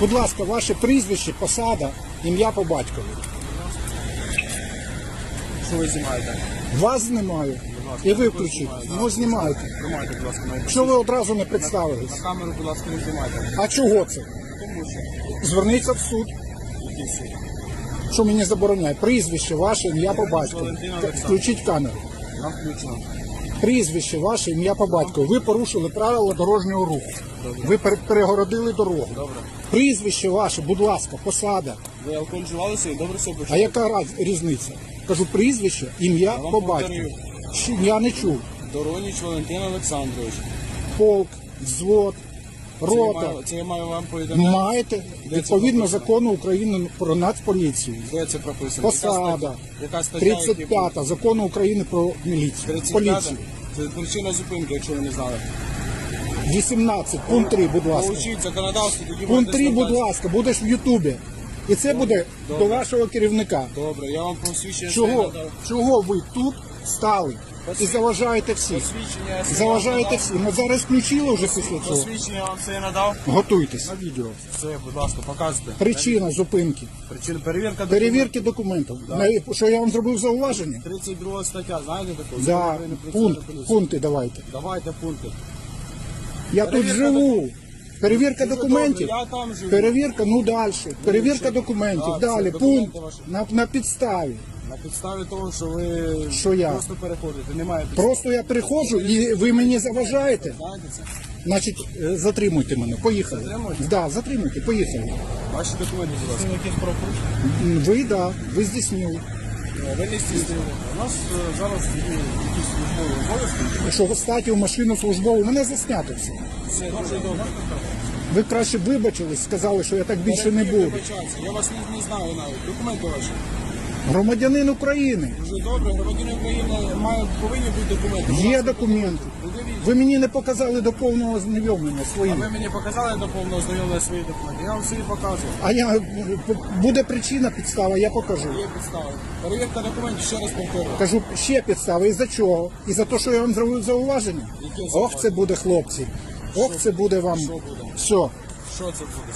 Будь ласка, ваше прізвище, посада, ім'я по батькові. Що ви знімаєте? Вас знімаю. Будь ласка, І ви включіть. Ну знімайте. Знімайте, будь ласка, Що ви одразу не на представились? камеру, будь ласка, не знімайте. А чого це? Тому що Зверніться в суд. який суд? Що мені забороняє? Прізвище, ваше ім'я по батькові. Валентина. Включіть камеру. Нам включено. Прізвище, ваше ім'я по батькові. Ви порушили правила дорожнього руху. Ви пере- перегородили дорогу. Добре. Прізвище ваше, будь ласка, посада. Ви алкоголь вживали собі? Добре все А почули? яка раз- різниця? Кажу, прізвище, ім'я вам по повторюю. батькові. Щ- Я не чув. Дороніч Валентин Олександрович. Полк, взвод, Це я, рота. це я маю вам повідомляти. Маєте Де відповідно це закону України про нацполіцію. Де це прописано? Посада. Яка стаття? який пункт? 35 закону України про міліцію. 35 Поліцію. Це причина зупинки, якщо ви не знали. 18, пункт 3, будь ласка. Поучіть законодавство, тоді Пункт будете 3, будь ласка, будеш в Ютубі. І це буде до вашого керівника. Добре, я вам посвідчення Чого, надав. чого ви тут стали і заважаєте? Посвідчення я Заважаєте всіх. Ми зараз включили вже після цього. Посвідчення я вам все надав. Готуйтесь. На відео. Все, будь ласка, показуйте. Причина зупинки. Причина перевірка Перевірки документів. На- Що я вам зробив зауваження? 32 стаття, знаєте таку? Да, Закон України про пункт, національну поліцію. пункти давайте. Давайте пункти. Я тут Перевірка живу. Перевірка Дуже документів. добре, я там живу. Перевірка, ну далі. Перевірка документів. Так, це Далі. документи Пункт ваші. на, на підставі. На підставі того, що ви Що я? просто переходите, немає підстави. Просто я приходжу і ви мені заважаєте. Значить, е, затримуйте мене. Поїхали. Затримуйте? Да, затримуйте, поїхали. Ваші документи, будь ласка. якісь правопорушення? Ви, да, ви здійснили. Ви не стіснили. У нас е, зараз є якісь службові обов'язки. Що статі в машину службову, мене заснято все. Все дуже добре. Ви краще вибачились, сказали, що я так більше не буду. Вибачаюся. Я вас не, не знаю навіть. Документи ваші. Громадянин України. Дуже добре. Громадяни України має, повинні бути документи. Є документи. Ви мені не показали до повного ознайомлення А своїх. ви мені показали до повного знайомлення свої документи. Я вам всі показую. А я буде причина, підстава, я покажу. Є підстави. Перевірка документів, ще раз повторюю. Кажу, ще підстави. І за чого? І за те, що я вам зробив зауваження? Ох, це буде хлопці. Ох, це буде вам. Що буде? Все. Що це буде?